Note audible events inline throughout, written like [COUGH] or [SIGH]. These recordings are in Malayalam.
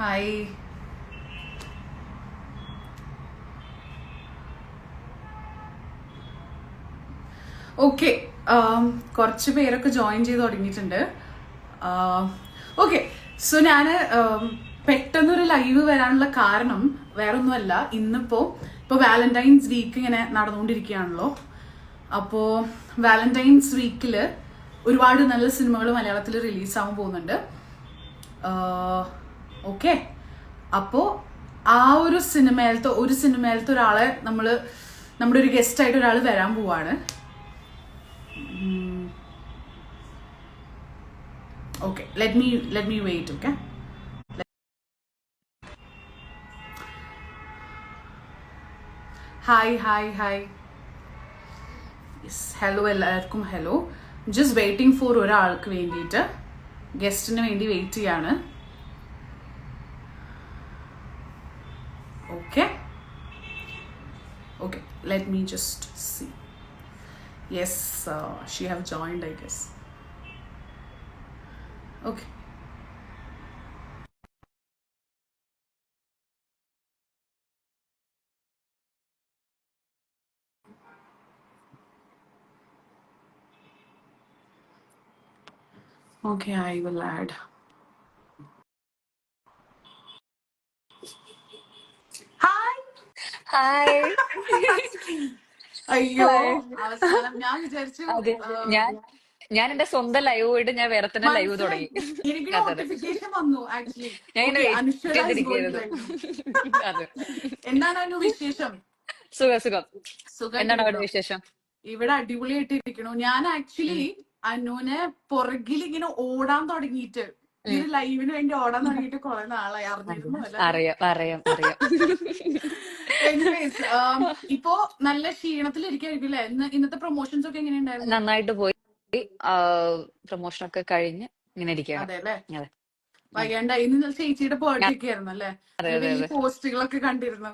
ഹായ് ഓക്കെ കുറച്ച് പേരൊക്കെ ജോയിൻ ചെയ്ത് തുടങ്ങിയിട്ടുണ്ട്. ഓക്കെ സോ ഞാൻ പെട്ടെന്നൊരു ലൈവ് വരാനുള്ള കാരണം വേറൊന്നുമല്ല. ഇന്നിപ്പോ ഇപ്പൊ വാലന്റൈൻസ് വീക്ക് ഇങ്ങനെ നടന്നുകൊണ്ടിരിക്കുകയാണല്ലോ. അപ്പോ വാലന്റൈൻസ് വീക്കിൽ ഒരുപാട് നല്ല സിനിമകൾ മലയാളത്തിൽ റിലീസാവാൻ പോകുന്നുണ്ട്. ഓക്കെ. അപ്പോ ആ ഒരു സിനിമയിലത്തെ ഒരു സിനിമയിലത്തെ ഒരാളെ നമ്മൾ നമ്മുടെ ഒരു ഗസ്റ്റ് ആയിട്ട് ഒരാൾ വരാൻ പോവാണ്. Okay let me let me wait okay hi hi hi hello എല്ലാവർക്കും ഹലോ ജസ്റ്റ് വെയിറ്റിംഗ് ഫോർ ഒരാൾക്ക് വേണ്ടിയിട്ട് ഗസ്റ്റിന് വേണ്ടി വെയിറ്റ് ചെയ്യാണ്. let me just see. Yes uh, she have joined i guess. Okay. Okay i will add. Hi അയ്യോ. അവസാനം ഞാൻ വിചാരിച്ചു അതെ. ഞാൻ ഞാൻ എന്റെ സ്വന്തം ലൈവ് പോയിട്ട് ഞാൻ വേറെ തന്നെ ലൈവ് തുടങ്ങി. എനിക്ക് നോട്ടിഫിക്കേഷൻ വന്നു ആക്ച്വലി ഞാൻ ഇങ്ങനെ വെയിറ്റ് അനുശ്വര ഇസ് ഗോയിങ് ചെയ്തിരിക്കുന്നു ലൈവ് അതെ. എന്താണ് അനു വിശേഷം? സുഖം സുഖം. എന്താണ് അവിടെ വിശേഷം? ഇവിടെ അടിപൊളിയായിട്ട് ഇരിക്കണു ഞാൻ ആക്ച്വലി അനുവിനെ പുറകിൽ ഇങ്ങനെ ഓടാൻ തുടങ്ങിയിട്ട്. ലൈവിന് വേണ്ടി ഓടാൻ തുടങ്ങിയിട്ട് കുറെ നാളായി. അറിഞ്ഞിരുന്നു? അറിയാം അറിയാം അറിയാം. ഇപ്പോ നല്ല ക്ഷീണത്തിലിരിക്കായിരിക്കും ഇന്നത്തെ പ്രൊമോഷൻസ് ഒക്കെ എങ്ങനെയുണ്ടായിരുന്നു നന്നായിട്ട് പോയി. പ്രൊമോഷൻ ഒക്കെ കഴിഞ്ഞ് ഇങ്ങനെ അതെ അല്ലേ? അതെ. വയ്യാണ്ട ചേച്ചിയുടെ ബർത്ത്ഡേ ആയിരുന്നു അല്ലേ? പോസ്റ്റുകളൊക്കെ കണ്ടിരുന്നു.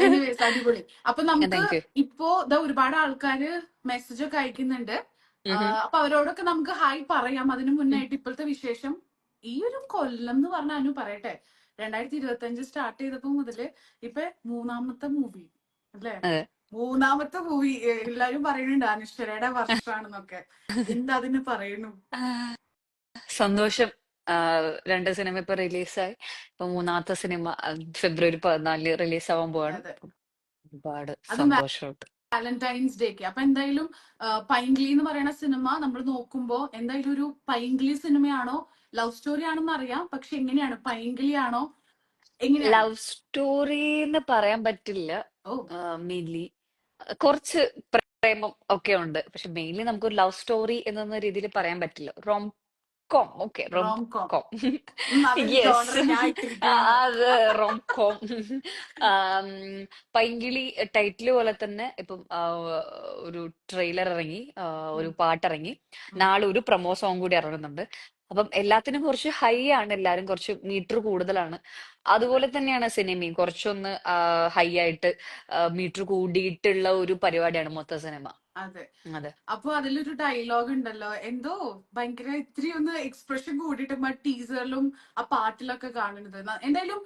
എനിവേസ് അടിപൊളി. അപ്പൊ നമുക്ക് ഇപ്പോ ഇതാ ഒരുപാട് ആൾക്കാര് മെസ്സേജ് ഒക്കെ അയക്കുന്നുണ്ട്. അപ്പൊ അവരോടൊക്കെ നമുക്ക് ഹായ് പറയാം. അതിനു മുന്നായിട്ട് ഇപ്പോഴത്തെ വിശേഷം. ഈ ഒരു കൊല്ലം എന്ന് പറഞ്ഞു അനു പറയട്ടെ. രണ്ടായിരത്തി ഇരുപത്തി അഞ്ച് സ്റ്റാർട്ട് ചെയ്തപ്പോ മുതൽ ഇപ്പൊ മൂന്നാമത്തെ മൂവി അല്ലേ? മൂന്നാമത്തെ മൂവി എല്ലാരും പറയുന്നുണ്ട് അനുശ്വരയുടെ വർഷമാണെന്നൊക്കെ എന്താ അതിന് പറയുന്നു? സന്തോഷം. രണ്ട് സിനിമ ഇപ്പൊ റിലീസായി ഇപ്പൊ മൂന്നാമത്തെ സിനിമ ഫെബ്രുവരി പതിനാലിന് റിലീസ് ആവാൻ പോവാണ്. ഒരുപാട് സന്തോഷമുണ്ട്. വാലന്റൈൻസ് ഡേക്ക് അപ്പൊ എന്തായാലും പൈങ്കിളി എന്ന് പറയുന്ന സിനിമ നമ്മൾ നോക്കുമ്പോ എന്തായാലും ഒരു പൈങ്കിളി സിനിമയാണോ ലവ് സ്റ്റോറി ആണെന്ന് അറിയാം. പക്ഷെ എങ്ങനെയാണ്? പൈങ്കിളി ആണോ എങ്ങനെയാണ്? ലവ് സ്റ്റോറി എന്ന് പറയാൻ പറ്റില്ല. മെയിൻലി കുറച്ച് പ്രേമം ഒക്കെ ഉണ്ട്. പക്ഷെ മെയിൻലി നമുക്ക് ഒരു ലവ് സ്റ്റോറി എന്ന രീതിയിൽ പറയാൻ പറ്റില്ല. Rom com okay rom com yes അത് റോം കോം പൈങ്കിളി ടൈറ്റിൽ പോലെ തന്നെ ഇപ്പം ഒരു ട്രെയിലർ ഇറങ്ങി ഒരു പാട്ട് ഇറങ്ങി. നാളെ ഒരു പ്രൊമോ സോങ് കൂടി ഇറങ്ങുന്നുണ്ട്. അപ്പം എല്ലാത്തിനും കുറച്ച് ഹൈ ആണ് എല്ലാരും കുറച്ച് മീറ്റർ കൂടുതലാണ്. അതുപോലെ തന്നെയാണ് സിനിമയും. കുറച്ചൊന്ന് ഹൈ ആയിട്ട് മീറ്റർ കൂടിയിട്ടുള്ള ഒരു പരിപാടിയാണ് മൊത്ത സിനിമ. അതെ. അതെ. അപ്പൊ അതിലൊരു ഡയലോഗ് ഉണ്ടല്ലോ. എന്തോ ഭയങ്കര ഇത്തിരി ഒന്ന് എക്സ്പ്രഷൻ കൂടിയിട്ട് ആ ടീസറിലും ആ പാട്ടിലൊക്കെ കാണുന്നത്. എന്തായാലും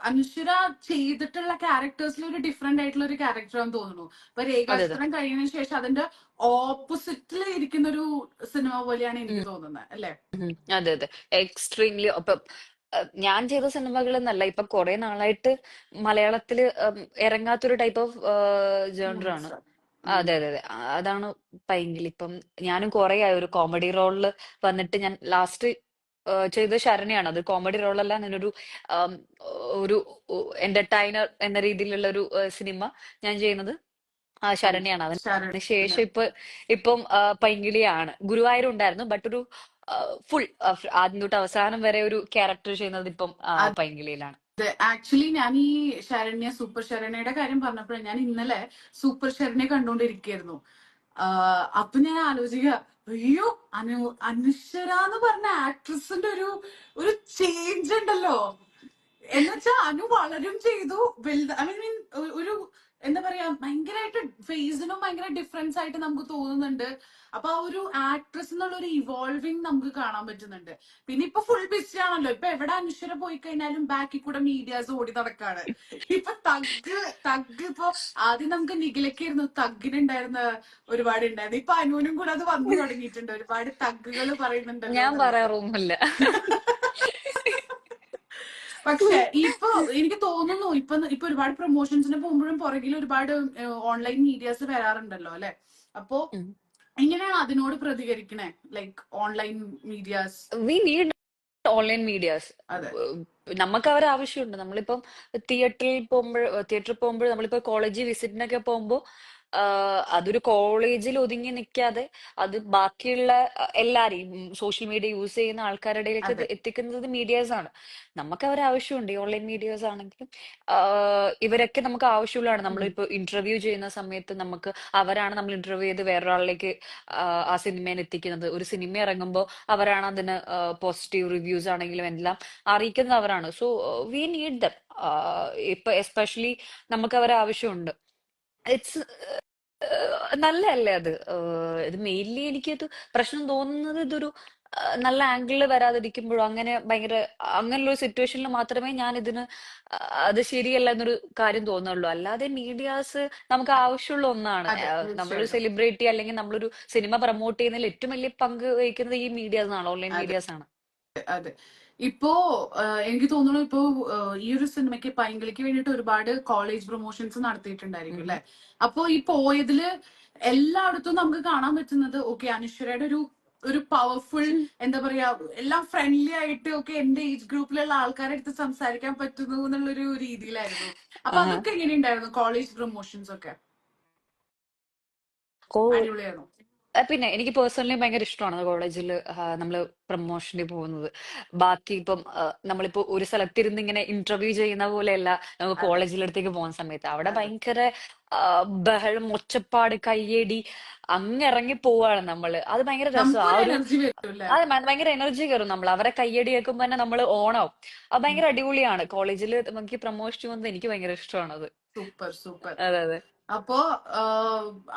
അനുശ്വര ചെയ്തിട്ടുള്ള ക്യാരക്ടേഴ്സിൽ ഒരു ഡിഫറെന്റ് ആയിട്ടുള്ള ഒരു ക്യാരക്ടർ ആണെന്ന് തോന്നുന്നു. അപ്പൊ രേഖാചിത്രം കഴിഞ്ഞ കഴിഞ്ഞതിന് ശേഷം അതിന്റെ ഓപ്പോസിറ്റിൽ ഇരിക്കുന്ന ഒരു സിനിമ പോലെയാണ് എനിക്ക് തോന്നുന്നത് അല്ലെ? അതെ അതെ. എക്സ്ട്രീംലി ഞാൻ ചെയ്ത സിനിമകൾ എന്നല്ല ഇപ്പൊ കുറെ നാളായിട്ട് മലയാളത്തിൽ ഇറങ്ങാത്തൊരു ടൈപ്പ് ഓഫ് ജേണറാണ് അതെ അതെ അതെ. അതാണ് പൈങ്കിൽ ഇപ്പം ഞാനും കുറെ ആയി. ഒരു കോമഡി റോളിൽ വന്നിട്ട് ഞാൻ ലാസ്റ്റ് ചെയ്ത ശരണയാണ്. അത് കോമഡി റോളല്ല ഞാനൊരു ഒരു എന്റർടൈനർ എന്ന രീതിയിലുള്ള ഒരു സിനിമ ഞാൻ ചെയ്യുന്നത്. ആ ശരണ്യാണ്. അതിന് ശേഷം ഇപ്പൊ ഇപ്പം പൈങ്കിളിയാണ്. ഗുരുവായൂർ ഉണ്ടായിരുന്നു ബട്ട് ഒരു ഫുൾ ആദ്യം തൊട്ട് അവസാനം വരെ ഒരു ക്യാരക്ടർ ചെയ്യുന്നത് ഇപ്പം പൈങ്കിളിയിലാണ്. ആക്ച്വലി ഞാൻ ഈ ശരണ്യ സൂപ്പർ ശരണ്യയുടെ കാര്യം പറഞ്ഞപ്പോഴാണ് ഞാൻ ഇന്നലെ സൂപ്പർ ശരണ്യ കണ്ടുകൊണ്ടിരിക്കുകയായിരുന്നു ആഹ് അപ്പൊ ഞാൻ ആലോചിക്കുക അയ്യോ അനു അനുശ്വര എന്ന് പറഞ്ഞ ആക്ട്രസിന്റെ ഒരു ഒരു ചേഞ്ച് ഉണ്ടല്ലോ. എന്നുവെച്ചാ അനു വളരും ചെയ്തു വലുത് ഐ മീൻ ഒരു എന്താ പറയാ ഭയങ്കരമായിട്ട് ഫേസിനും ഭയങ്കര ഡിഫറൻസ് ആയിട്ട് നമുക്ക് തോന്നുന്നുണ്ട്. അപ്പൊ ആ ഒരു ആക്ട്രസ് എന്നുള്ള ഒരു ഇവോൾവിങ് നമുക്ക് കാണാൻ പറ്റുന്നുണ്ട്. പിന്നെ ഇപ്പൊ ഫുൾ ബിസി ആണല്ലോ. ഇപ്പൊ എവിടെ അനുശ്വര പോയി കഴിഞ്ഞാലും ബാക്കി കൂടെ മീഡിയാസ് ഓടി നടക്കാണ്. ഇപ്പൊ തഗ് തഗ് ഇപ്പൊ ആദ്യം നമുക്ക് നികിലക്കായിരുന്നു തഗ്ഗിനുണ്ടായിരുന്ന ഒരുപാട് ഉണ്ടായിരുന്നു. ഇപ്പൊ അനുവിനും കൂടെ അത് വന്നു തുടങ്ങിയിട്ടുണ്ട്. ഒരുപാട് തഗ്ഗുകൾ പറയുന്നുണ്ട് ഞാൻ. പറയാറൊന്നുമില്ല പക്ഷെ [LAUGHS] ഇപ്പൊ എനിക്ക് തോന്നുന്നു ഇപ്പൊ ഇപ്പൊ ഒരുപാട് പ്രൊമോഷൻസിന് പോകുമ്പോഴും പുറകിൽ ഒരുപാട് ഓൺലൈൻ മീഡിയാസ് വരാറുണ്ടല്ലോ അല്ലെ? അപ്പോ എങ്ങനെയാണ് അതിനോട് പ്രതികരിക്കണേ? Like online medias. We need online medias. നമുക്ക് അവരെ ആവശ്യമുണ്ട്. നമ്മളിപ്പം തിയേറ്ററിൽ പോകുമ്പോൾ തിയേറ്ററിൽ പോകുമ്പോൾ നമ്മളിപ്പോ കോളേജ് വിസിറ്റിനൊക്കെ പോകുമ്പോൾ അതൊരു കോളേജിൽ ഒതുങ്ങി നിൽക്കാതെ അത് ബാക്കിയുള്ള എല്ലാരെയും സോഷ്യൽ മീഡിയ യൂസ് ചെയ്യുന്ന ആൾക്കാരുടെ ഇടയിലേക്ക് എത്തിക്കുന്നത് മീഡിയാസ് ആണ് നമുക്ക് അവരെ ആവശ്യമുണ്ട് ഈ ഓൺലൈൻ മീഡിയാസ് ആണെങ്കിലും ഇവരൊക്കെ നമുക്ക് ആവശ്യമുള്ളതാണ്. നമ്മളിപ്പോ ഇന്റർവ്യൂ ചെയ്യുന്ന സമയത്ത് നമുക്ക് അവരാണ് നമ്മൾ ഇന്റർവ്യൂ ചെയ്ത് വേറൊരാളിലേക്ക് ആ സിനിമയിൽ എത്തിക്കുന്നത്. ഒരു സിനിമ ഇറങ്ങുമ്പോൾ അവരാണ് അതിന് പോസിറ്റീവ് റിവ്യൂസ് ആണെങ്കിലും എല്ലാം അറിയിക്കുന്നത് അവരാണ് സോ വി നീഡ് ദം. ഇപ്പൊ എസ്പെഷ്യലി നമുക്ക് അവരെ ആവശ്യമുണ്ട് ഇറ്റ്സ് നല്ലതല്ലേ അത്? ഇത് മെയിൻലി എനിക്കത് പ്രശ്നം തോന്നുന്നത് ഇതൊരു നല്ല ആംഗിളിൽ വരാതിരിക്കുമ്പോഴോ അങ്ങനെ ഭയങ്കര അങ്ങനെയുള്ള ഒരു സിറ്റുവേഷനിൽ മാത്രമേ ഞാൻ ഇതിന് അത് ശരിയല്ല എന്നൊരു കാര്യം തോന്നുള്ളൂ. അല്ലാതെ മീഡിയാസ് നമുക്ക് ആവശ്യമുള്ള ഒന്നാണ്. നമ്മളൊരു സെലിബ്രിറ്റി അല്ലെങ്കിൽ നമ്മളൊരു സിനിമ പ്രൊമോട്ട് ചെയ്യുന്നതിൽ ഏറ്റവും വലിയ പങ്ക് വഹിക്കുന്നത് ഈ മീഡിയാസ് ആണ്? ഓൺലൈൻ. മീഡിയാസ് ആണ്. അതെ. ഇപ്പോ എനിക്ക് തോന്നുന്നു ഇപ്പോ ഈ ഒരു സിനിമയ്ക്ക് പൈങ്കിളിക്ക് വേണ്ടിയിട്ട് ഒരുപാട് കോളേജ് പ്രൊമോഷൻസ് നടത്തിയിട്ടുണ്ടായിരിക്കും. അല്ലെ? അപ്പോ ഈ പോയതിൽ എല്ലായിടത്തും നമുക്ക് കാണാൻ പറ്റുന്നത് ഓക്കെ അനുശ്വരയുടെ ഒരു ഒരു പവർഫുൾ എന്താ പറയാ എല്ലാം ഫ്രണ്ട്ലി ആയിട്ട് ഒക്കെ എന്റെ ഏജ് ഗ്രൂപ്പിലുള്ള ആൾക്കാരെ അടുത്ത് സംസാരിക്കാൻ പറ്റുന്നു എന്നുള്ളൊരു രീതിയിലായിരുന്നു. അപ്പൊ. അതൊക്കെ എങ്ങനെയുണ്ടായിരുന്നു കോളേജ് പ്രൊമോഷൻസ് ഒക്കെ? അടിപൊളിയായിരുന്നു. പിന്നെ എനിക്ക് പേഴ്സണലി ഭയങ്കര ഇഷ്ടമാണ് കോളേജിൽ നമ്മൾ പ്രൊമോഷന് പോകുന്നത്. ബാക്കി ഇപ്പം ആ, നമ്മളിപ്പോ ഒരു സ്ഥലത്തിരുന്ന് ഇങ്ങനെ ഇന്റർവ്യൂ ചെയ്യുന്ന പോലെയല്ല നമുക്ക് കോളേജിലടുത്തേക്ക് പോകുന്ന സമയത്ത്. അവിടെ ഭയങ്കര ആ, ബഹളം ഒച്ചപ്പാട് കയ്യടി അങ്ങ് ഇറങ്ങി പോവാണ് നമ്മൾ. അത് ഭയങ്കര രസം. ആ നമുക്കൊരു ഒരു എനർജി ഭയങ്കര എനർജി കയറും നമ്മൾ അവരെ കയ്യടി കേൾക്കുമ്പോ തന്നെ നമ്മൾ ഓണാവും. അത് ഭയങ്കര അടിപൊളിയാണ്. കോളേജിൽ നമുക്ക് പ്രൊമോഷൻ ചെയ്യുന്നത് എനിക്ക് ഭയങ്കര ഇഷ്ടമാണ് അത് സൂപ്പർ സൂപ്പർ. അതെ അതെ. അപ്പോ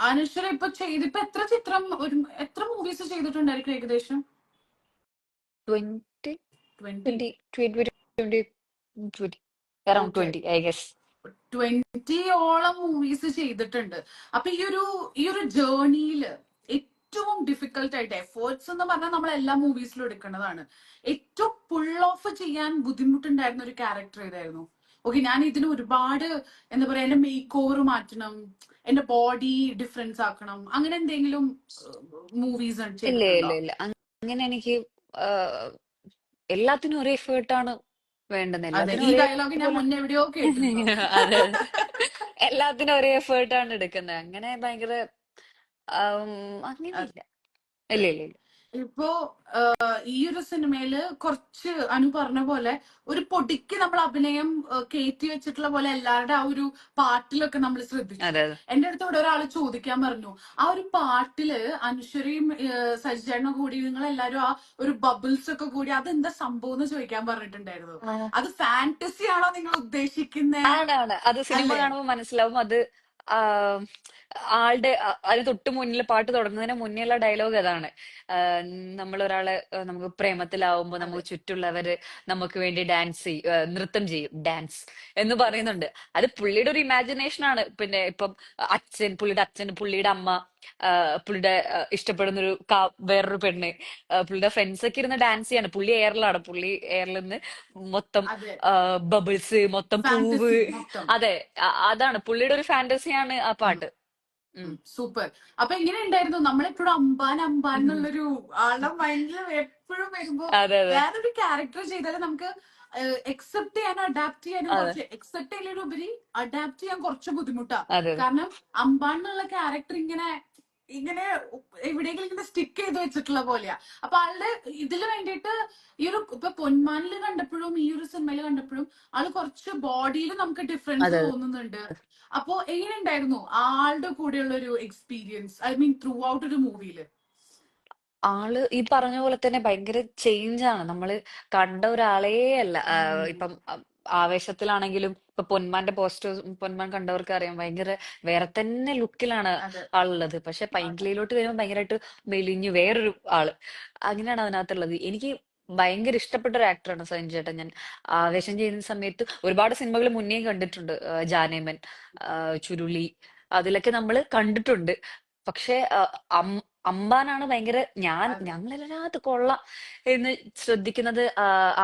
അനുശ്വര ഇപ്പൊ ചെയ്തിപ്പോ എത്ര ചിത്രം ഒരു എത്ര മൂവീസ് ചെയ്തിട്ടുണ്ടായിരിക്കും ഏകദേശം? ട്വന്റിയോളം മൂവീസ് ചെയ്തിട്ടുണ്ട്. അപ്പൊ ഈ ഒരു ഈ ഒരു ജേർണിയിൽ ഏറ്റവും ഡിഫിക്കൽട്ട് ആയിട്ട് എഫേർട്സ് എന്ന് പറഞ്ഞാൽ നമ്മൾ എല്ലാ മൂവീസിലും എടുക്കേണ്ടതാണ് ഏറ്റവും പുൾ ഓഫ് ചെയ്യാൻ ബുദ്ധിമുട്ടുണ്ടായിരുന്ന ഒരു ക്യാരക്ടർ ഏതായിരുന്നു? ഓക്കെ ഞാൻ ഇതിന് ഒരുപാട് എന്താ പറയാ എന്റെ മേക്ക് ഓവർ മാറ്റണം എന്റെ ബോഡി ഡിഫറൻസ് ആക്കണം അങ്ങനെ എന്തെങ്കിലും മൂവീസ് [LAUGHS] ഇല്ല ഇല്ല ഇല്ല. അങ്ങനെ എനിക്ക് എല്ലാത്തിനും ഒരേ എഫേർട്ടാണ് വേണ്ടുന്നത് എല്ലാത്തിനും ഒരേ എഫേർട്ടാണ് എടുക്കുന്നത്. അങ്ങനെ ഭയങ്കര അങ്ങനെ ഇല്ല ഇല്ല ഇല്ല. ഇപ്പോ ഈ ഒരു സിനിമയിൽ കുറച്ച് അനു പറഞ്ഞ പോലെ ഒരു പൊടിക്ക് നമ്മൾ അഭിനയം കയറ്റി വെച്ചിട്ടുള്ള പോലെ എല്ലാവരുടെ ആ ഒരു പാട്ടിലൊക്കെ നമ്മൾ ശ്രദ്ധിച്ചു. എന്റെ അടുത്ത് ഇവിടെ ഒരാൾ ചോദിക്കാൻ പറഞ്ഞു ആ ഒരു പാട്ടിൽ അനുശ്വരയും സജ്ജനും കൂടി നിങ്ങൾ എല്ലാരും ആ ഒരു ബബിൾസ് ഒക്കെ കൂടി അതെന്താ സംഭവം എന്ന് ചോദിക്കാൻ പറഞ്ഞിട്ടുണ്ടായിരുന്നു. അത് ഫാന്റസി ആണോ നിങ്ങൾ ഉദ്ദേശിക്കുന്നത് അത് സിനിമ കാണുമ്പോൾ മനസ്സിലാവും. അത് ആളുടെ അതിന് തൊട്ട് മുന്നിൽ പാട്ട് തുടങ്ങുന്നതിന് മുന്നേയുള്ള ഡയലോഗ് അതാണ്. നമ്മൾ ഒരാളെ നമുക്ക് പ്രേമത്തിലാവുമ്പോൾ നമുക്ക് ചുറ്റുള്ളവര് നമുക്ക് വേണ്ടി ഡാൻസ് ചെയ്യും നൃത്തം ചെയ്യും ഡാൻസ് എന്ന് പറയുന്നുണ്ട്. അത് പുള്ളിയുടെ ഒരു ഇമാജിനേഷൻ ആണ് പിന്നെ ഇപ്പം അച്ഛൻ പുള്ളിയുടെ അച്ഛൻ പുള്ളിയുടെ അമ്മ പുള്ളിയുടെ ഇഷ്ടപ്പെടുന്ന ഒരു വേറൊരു പെണ്ണ്. പുള്ളിയുടെ ഫ്രണ്ട്സ് ഒക്കെ ഇരുന്ന് ഡാൻസ് ചെയ്യാണ്. പുള്ളി എയറിലാണ് പുള്ളി എയറിൽ നിന്ന് മൊത്തം ബബിൾസ് മൊത്തം പൂവ്. അതെ. അതാണ്. പുള്ളിയുടെ ഒരു ഫാന്റസിയാണ് ആ പാട്ട്. സൂപ്പർ. അപ്പൊ എങ്ങനെ ഉണ്ടായിരുന്നു നമ്മളെപ്പോഴും അമ്പാൻ അമ്പാൻ എന്നുള്ളൊരു ആളുടെ മൈൻഡിൽ എപ്പോഴും വരുമ്പോ വേറൊരു ക്യാരക്ടർ ചെയ്താലും നമുക്ക് എക്സെപ്റ്റ് ചെയ്യാനും അഡാപ്റ്റ് ചെയ്യാനും കുറച്ച് എക്സെപ്റ്റ് ചെയ്യുന്നതിലുപരി അഡാപ്റ്റ് ചെയ്യാൻ കുറച്ച് ബുദ്ധിമുട്ടാ. അതെ അതെ. കാരണം അമ്പാൻ എന്നുള്ള ക്യാരക്ടർ ഇങ്ങനെ ഇങ്ങനെ എവിടെയെങ്കിലും ഇങ്ങനെ സ്റ്റിക്ക് ചെയ്ത് വെച്ചിട്ടുള്ള പോലെയാ. അപ്പൊ ആളുടെ ഇതിൽ വേണ്ടിയിട്ട് ഈ ഒരു ഇപ്പൊ പൊന്മാനിൽ കണ്ടപ്പോഴും ഈ ഒരു സിനിമയിൽ കണ്ടപ്പോഴും ആൾ കുറച്ച് ബോഡിയിൽ നമുക്ക് ഡിഫറൻസ് തോന്നുന്നുണ്ട്. അപ്പോ എങ്ങനെ ഉണ്ടായിരുന്നു ആളുടെ കൂടെയുള്ള ഒരു experience I mean throughout ഒരു മൂവിയിൽ ആൾ ഈ പറഞ്ഞ പോലെ തന്നെ ഭയങ്കര ചേഞ്ച് ആണ്. നമ്മൾ കണ്ട ഒരാളേ അല്ല ഇപ്പം ആവേശത്തിലാണെങ്കിലും ഇപ്പൊ പൊന്മാന്റെ പോസ്റ്റർ പൊന്മാൻ കണ്ടവർക്ക് അറിയാം ഭയങ്കര വേറെ തന്നെ ലുക്കിലാണ് ആളുള്ളത്. പക്ഷെ പൈങ്കിളിയിലോട്ട് വരുമ്പോൾ ഭയങ്കരമായിട്ട് മെലിഞ്ഞു വേറൊരു ആൾ. അങ്ങനെയാണ് അതിനകത്തുള്ളത്. എനിക്ക് ഭയങ്കര ഇഷ്ടപ്പെട്ട ഒരു ആക്ടറാണ് സഞ്ജയ് ചേട്ടൻ. ഞാൻ ആവേശം ചെയ്യുന്ന സമയത്ത് ഒരുപാട് സിനിമകൾ മുന്നേ കണ്ടിട്ടുണ്ട്. ജാനേമൻ ചുരുളി. അതിലൊക്കെ നമ്മൾ കണ്ടിട്ടുണ്ട്. പക്ഷെ അമ്പാനാണ് ഭയങ്കര ഞാൻ ഞങ്ങളെല്ലാം ഞങ്ങളെല്ലാത്ത് കൊള്ളാം എന്ന് ശ്രദ്ധിക്കുന്നത്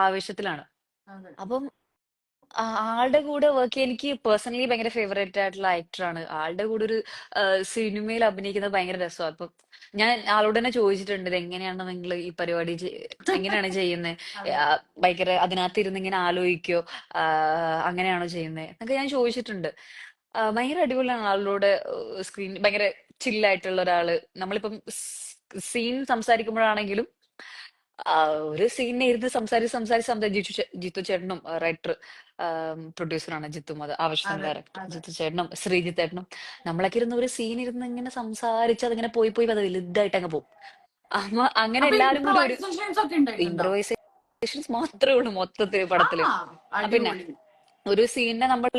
ആവേശത്തിലാണ്. അപ്പം ആളുടെ കൂടെ വർക്ക് ചെയ്യാൻ എനിക്ക് പേഴ്സണലി ഭയങ്കര ഫേവറേറ്റ് ആയിട്ടുള്ള ആക്ടറാണ് ആളുടെ കൂടെ ഒരു സിനിമയിൽ അഭിനയിക്കുന്നത് ഭയങ്കര രസമാണ് അപ്പൊ ഞാൻ ആളോട് തന്നെ ചോദിച്ചിട്ടുണ്ട് ഇത് എങ്ങനെയാണ് നിങ്ങൾ ഈ പരിപാടി എങ്ങനെയാണ് ചെയ്യുന്നത് ഭയങ്കര അതിനകത്ത് ഇരുന്ന് ഇങ്ങനെ ആലോചിക്കോ? അങ്ങനെയാണോ ചെയ്യുന്നത് എന്നൊക്കെ ഞാൻ ചോദിച്ചിട്ടുണ്ട്. ഭയങ്കര അടിപൊളിയാണ് ആളുടെ സ്ക്രീൻ ഭയങ്കര ചില്ലായിട്ടുള്ള ഒരാൾ. നമ്മളിപ്പം സീൻ സംസാരിക്കുമ്പോഴാണെങ്കിലും ഒരു സീനിനെ ഇരുന്ന് സംസാരിച്ച് സംസാരിച്ച് സംസാരിച്ച് ജിത്തു ജിത്തു ചേട്ടനും റൈറ്റർ പ്രൊഡ്യൂസറാണ് ജിത്തു അത് ആവശ്യം ഡയറക്ടർ ജിത്തു ചേട്ടനും ശ്രീജിത്ത് ചേട്ടനും. നമ്മളൊക്കെ ഇരുന്ന് ഒരു സീൻ ഇരുന്ന് ഇങ്ങനെ സംസാരിച്ച് അതിങ്ങനെ പോയി പോയി അത് വലുതായിട്ട് അങ്ങ് പോകും അമ്മ അങ്ങനെ എല്ലാരും കൂടി ഒരു ഇംപ്രവൈസേഷൻസ് മാത്രമേ ഉള്ളൂ മൊത്തത്തിൽ പടത്തിൽ. പിന്നെ ഒരു സീനിനെ നമ്മൾ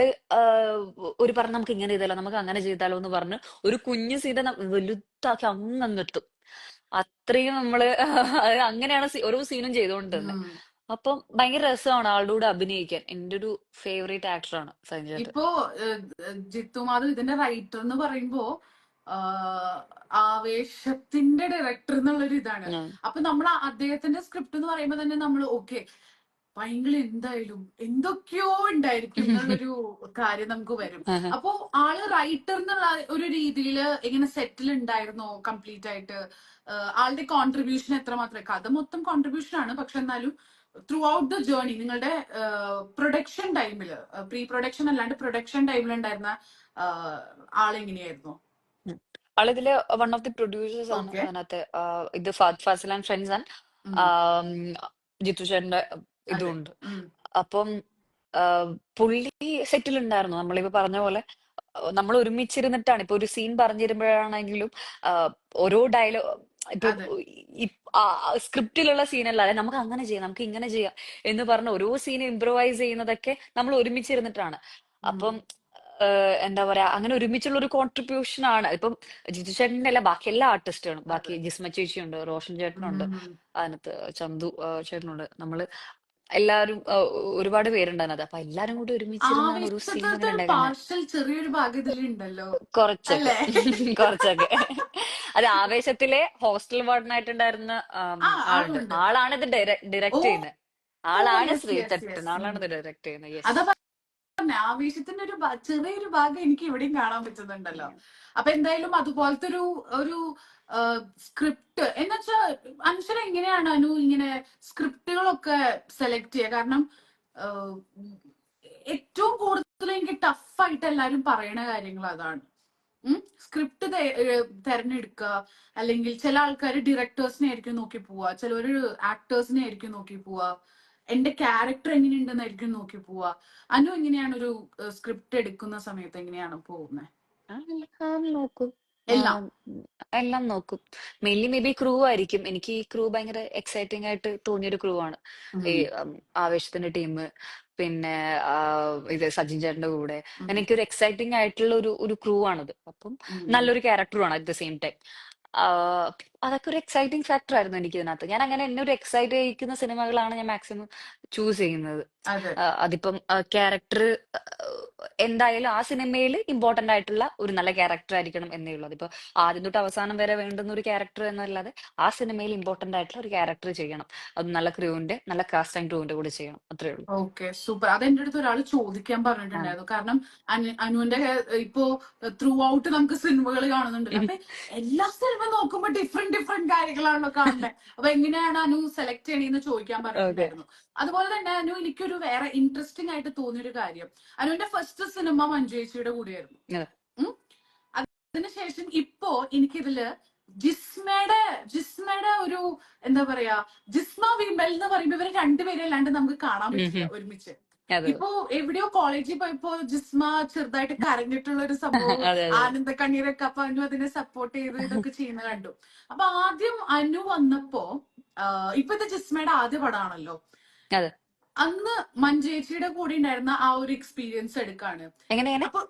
ഒരു പറഞ്ഞ നമുക്ക് ഇങ്ങനെ ചെയ്താലോ നമുക്ക് അങ്ങനെ ചെയ്താലോ എന്ന് പറഞ്ഞ് ഒരു കുഞ്ഞു സീനെ വലുതാക്കി അങ്ങ് അങ്ങെത്തും അത്രയും നമ്മൾ അങ്ങനെയാണ് ഓരോ സീനും ചെയ്തുകൊണ്ടിരുന്നത്. അപ്പം ഭയങ്കര രസമാണ് ആളുടെ കൂടെ അഭിനയിക്കാൻ എന്റെ ഒരു ഫേവറേറ്റ് ആക്ടറാണ് സഞ്ജയ് ഇപ്പോ ജിത്തു മാധവ് ഇതിന്റെ റൈറ്റർ എന്ന് പറയുമ്പോ ആവേശത്തിന്റെ ഡയറക്ടർ എന്നുള്ളൊരു ഇതാണ്. അപ്പൊ നമ്മൾ അദ്ദേഹത്തിന്റെ സ്ക്രിപ്റ്റ് എന്ന് പറയുമ്പോ തന്നെ നമ്മൾ ഓക്കെ ഭയങ്കര എന്തായാലും എന്തൊക്കെയോ ഉണ്ടായിരിക്കും എന്നുള്ളൊരു കാര്യം നമുക്ക് വരും. അപ്പോ ആൾ റൈറ്റർ എന്നുള്ള ഒരു രീതിയിൽ എങ്ങനെ സെറ്റിൽ ഉണ്ടായിരുന്നോ കംപ്ലീറ്റ് ആയിട്ട്? ആളുടെ കോൺട്രിബ്യൂഷൻ എത്രമാത്രം? കഥ മൊത്തം കോൺട്രിബ്യൂഷൻ ആണ്. പക്ഷെ എന്നാലും ത്രൂ ഔട്ട് ദ ജേർണി നിങ്ങളുടെ പ്രൊഡക്ഷൻ ടൈമിൽ പ്രീ പ്രൊഡക്ഷൻ അല്ലാണ്ട് പ്രൊഡക്ഷൻ ടൈമിൽ ഉണ്ടായിരുന്ന ആളെങ്ങനെയായിരുന്നു. ആളിതിൽ വൺ ഓഫ് ദി പ്രൊഡ്യൂസേഴ്സ് ആണ് അതിനകത്ത്. ഇത് Fazil and friends and Jeethu ചേട്ടന്റെ അതെ ഇതുണ്ട്. അപ്പം പുള്ളി സെറ്റിൽ ഉണ്ടായിരുന്നു നമ്മളിപ്പോ പറഞ്ഞ പോലെ നമ്മൾ ഒരുമിച്ചിരുന്നിട്ടാണ്. ഇപ്പൊ ഒരു സീൻ പറഞ്ഞിരുമ്പോഴാണെങ്കിലും ഓരോ ഡയലോഗ് ഇപ്പൊ സ്ക്രിപ്റ്റിലുള്ള സ്ക്രിപ്റ്റിലുള്ള സീനല്ലാതെ നമുക്ക് അങ്ങനെ ചെയ്യാം നമുക്ക് ഇങ്ങനെ ചെയ്യാം എന്ന് പറഞ്ഞ ഓരോ സീൻ ഇംപ്രൂവൈസ് ചെയ്യുന്നതൊക്കെ നമ്മൾ ഒരുമിച്ചിരുന്നിട്ടാണ്. അപ്പം എന്താ പറയാ അങ്ങനെ ഒരുമിച്ചുള്ള ഒരു കോൺട്രിബ്യൂഷൻ ആണ് ഇപ്പം ജിജു ചേട്ടന്റെ അല്ല ബാക്കി എല്ലാ ആർട്ടിസ്റ്റുകളും. ബാക്കി ജിസ്മ ചേച്ചിയുണ്ട് റോഷൻ ചേട്ടനുണ്ട്. അതിനകത്ത് ചന്തു ചേട്ടനുണ്ട്. നമ്മൾ എല്ലാവരും ആ, ഒരുപാട് പേരുണ്ട് അതിനകത്ത് അപ്പൊ എല്ലാരും കൂടി ഒരുമിച്ച് ഒരു സീൻ ഒരു ചെറിയൊരു കുറച്ചൊക്കെ. [LAUGHS] കുറച്ചൊക്കെ. അത് ആവേശത്തിലെ ഹോസ്റ്റൽ വാർഡനായിട്ടുണ്ടായിരുന്ന ആളുണ്ട്. ആളാണ് ഇത് ഡയറക്റ്റ് ഡയറക്ട് ചെയ്യുന്നത് ആളാണ് യെസ് ആളാണ് ഇത് ഡയറക്ട് ചെയ്യുന്നത് ആവേശത്തിന്റെ ഒരു ചെറിയൊരു ഭാഗം എനിക്ക് ഇവിടെയും കാണാൻ പറ്റുന്നുണ്ടല്ലോ. അപ്പൊ എന്തായാലും അതുപോലത്തെ ഒരു ഒരു സ്ക്രിപ്റ്റ് എന്നുവെച്ചാ അനുശ്വര എങ്ങനെയാണ് അനു ഇങ്ങനെ സ്ക്രിപ്റ്റുകളൊക്കെ സെലക്ട് ചെയ്യുക? കാരണം ഏറ്റവും കൂടുതൽ എനിക്ക് ടഫായിട്ട് എല്ലാരും പറയണ കാര്യങ്ങൾ അതാണ്. സ്ക്രിപ്റ്റ് തെരഞ്ഞെടുക്കുക. അല്ലെങ്കിൽ ചില ആൾക്കാർ ഡിറക്ടേഴ്സിനെ ആയിരിക്കും നോക്കി പോവുക. ഒരു ആക്ടേഴ്സിനെ ആയിരിക്കും നോക്കി പോവുക. എന്റെ ക്യാരക്ടർ എങ്ങനെയുണ്ടെന്നായിരിക്കും നോക്കി പോവുക. അനു എങ്ങനെയാണ് ഒരു സ്ക്രിപ്റ്റ് എടുക്കുന്ന സമയത്ത് എങ്ങനെയാണ് പോകുന്നത് നോക്കും. എല്ലാം. എല്ലാം നോക്കും. മെയിൻലി മേ ബി ക്രൂ ആയിരിക്കും. എനിക്ക് ഈ ക്രൂ ഭയങ്കര എക്സൈറ്റിംഗ് ആയിട്ട് തോന്നിയൊരു ക്രൂ ആണ്. ഈ ഉം, ഉം, ആവേശത്തിന്റെ ടീം പിന്നെ ആ, ഇത് സജിൻ ചേട്ടന്റെ കൂടെ. ഉം, എനിക്കൊരു എക്സൈറ്റിംഗ് ആയിട്ടുള്ള ഒരു ഒരു ക്രൂ ആണത്. അപ്പം ഉം, നല്ലൊരു ക്യാരക്ടറുമാണ് അറ്റ് ദ സെയിം ടൈം അതൊക്കെ ഒരു എക്സൈറ്റിംഗ് ഫാക്ടർ ആയിരുന്നു എനിക്ക് ഇതിനകത്ത് ഞാൻ അങ്ങനെ എന്നെ ഒരു എക്സൈറ്റ് ചെയ്യിക്കുന്ന സിനിമകളാണ് ഞാൻ മാക്സിമം ചൂസ് ചെയ്യുന്നത്. അതിപ്പം ക്യാരക്ടർ എന്തായാലും ആ സിനിമയിൽ ഇമ്പോർട്ടന്റ് ആയിട്ടുള്ള ഒരു നല്ല ക്യാരക്ടർ ആയിരിക്കണം എന്നേ ഉള്ളൂ. അതിപ്പോ ആദ്യം തൊട്ട് അവസാനം വരെ വേണ്ടുന്ന ഒരു ക്യാരക്ടർ എന്നല്ലാതെ ആ സിനിമയിൽ ഇമ്പോർട്ടന്റ് ആയിട്ടുള്ള ഒരു ക്യാരക്ടർ ചെയ്യണം. അത് നല്ല ക്രൂവിന്റെ നല്ല കാസ്റ്റ് ആൻഡ് ക്രൂവിന്റെ കൂടെ ചെയ്യണം. അത്രേ ഉള്ളൂ. ഓക്കെ സൂപ്പർ അത് എന്റെ അടുത്ത് ഒരാൾ ചോദിക്കാൻ. പറഞ്ഞിട്ടുണ്ടായിരുന്നു. കാരണം അനു- അനുവിന്റെ ഇപ്പോ ത്രൂ ഔട്ട് നമുക്ക് സിനിമകൾ കാണുന്നുണ്ട് എല്ലാ സിനിമ നോക്കുമ്പോ ഡിഫറെന്റ് ഡിഫറെന്റ് കാര്യങ്ങളാണല്ലോ കാണുന്നത് അപ്പൊ എങ്ങനെയാണ് അനു സെലക്ട് ചെയ്യണെന്ന് ചോദിക്കാൻ പറഞ്ഞിട്ടുണ്ടായിരുന്നു. അതുപോലെ തന്നെ അനു എനിക്കൊരു വേറെ ഇൻട്രസ്റ്റിംഗ് ആയിട്ട് തോന്നിയൊരു കാര്യം. അനുവിന്റെ ഫസ്റ്റ് സിനിമ മഞ്ജുവേച്ചിയുടെ കൂടെയായിരുന്നു. അതിനുശേഷം ഇപ്പോ എനിക്കിതിൽ ജിസ്മയുടെ ജിസ്മയുടെ ഒരു എന്താ പറയാ ജിസ്മ വിമൽ എന്ന് പറയുമ്പോ ഇവർ രണ്ടുപേരെ അല്ലാണ്ട് നമുക്ക് കാണാൻ പറ്റില്ല ഒരുമിച്ച്. ഇപ്പോ എവിടെയോ കോളേജിൽ പോയപ്പോ ജിസ്മ ചെറുതായിട്ട് കരഞ്ഞിട്ടുള്ള ഒരു സംഭവം [LAUGHS] ആനന്ദ കണ്ണീരൊക്കെ അപ്പൊ അനു അതിനെ സപ്പോർട്ട് ചെയ്ത് ഇതൊക്കെ ചെയ്യുന്ന കണ്ടു. അപ്പൊ ആദ്യം അനു വന്നപ്പോ ഇപ്പത്തെ ജിസ്മയുടെ ആദ്യ പടമാണല്ലോ. അന്ന് മഞ്ചേച്ചിയുടെ കൂടെ ഉണ്ടായിരുന്ന ആ ഒരു എക്സ്പീരിയൻസ് എടുക്കാണ്. അപ്പൊ